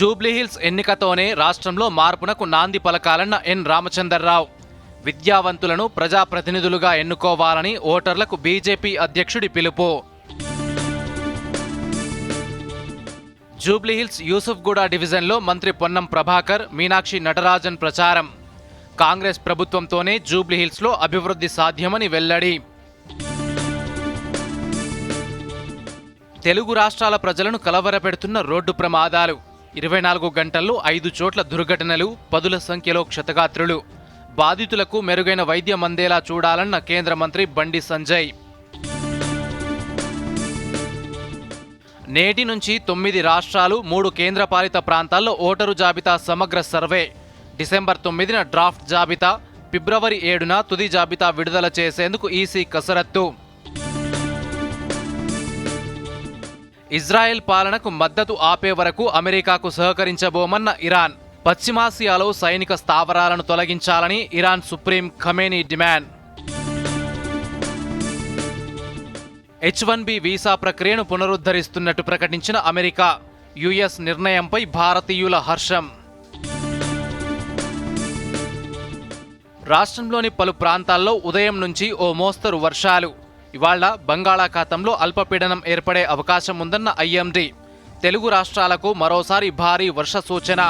జూబ్లీహిల్స్ ఎన్నికతోనే రాష్ట్రంలో మార్పునకు నాంది పలకాలన్న ఎన్. రామచందర్రావు. విద్యావంతులను ప్రజాప్రతినిధులుగా ఎన్నుకోవాలని ఓటర్లకు బీజేపీ అధ్యక్షుడి పిలుపు. జూబ్లీహిల్స్ యూసుఫ్గూడ డివిజన్లో మంత్రి పొన్నం ప్రభాకర్ మీనాక్షి నటరాజన్ ప్రచారం. కాంగ్రెస్ ప్రభుత్వంతోనే జూబ్లీహిల్స్లో అభివృద్ధి సాధ్యమని వెల్లడి. తెలుగు రాష్ట్రాల ప్రజలను కలవరపెడుతున్న రోడ్డు ప్రమాదాలు. ఇరవై నాలుగు గంటల్లో ఐదు చోట్ల దుర్ఘటనలు పదుల సంఖ్యలో క్షతగాత్రులు. బాధితులకు మెరుగైన వైద్యం అందేలా చూడాలన్న కేంద్ర మంత్రి బండి సంజయ్. నేటి నుంచి తొమ్మిది రాష్ట్రాలు మూడు కేంద్రపాలిత ప్రాంతాల్లో ఓటరు జాబితా సమగ్ర సర్వే. డిసెంబర్ తొమ్మిదిన డ్రాఫ్ట్ జాబితా ఫిబ్రవరి ఏడున తుది జాబితా విడుదల చేసేందుకు ఈసీ కసరత్తు. ఇజ్రాయెల్ పాలనకు మద్దతు ఆపే వరకు అమెరికాకు సహకరించబోమన్న ఇరాన్ పశ్చిమాసియాలో సైనిక స్థావరాలను తొలగించాలని Iran supreme Khamenei demand. H one B visa ప్రక్రియను పునరుద్ధరిస్తున్నట్టు ప్రకటించిన అమెరికా యుఎస్ నిర్ణయంపై భారతీయుల హర్షం. రాష్ట్రంలోని పలు ప్రాంతాల్లో ఉదయం నుంచి ఓ మోస్తరు వర్షాలు. ఇవాళ బంగాళాఖాతంలో అల్పపీడనం ఏర్పడే అవకాశం ఉందన్న ఐఎండీ. తెలుగు రాష్ట్రాలకు మరోసారి భారీ వర్ష సూచన.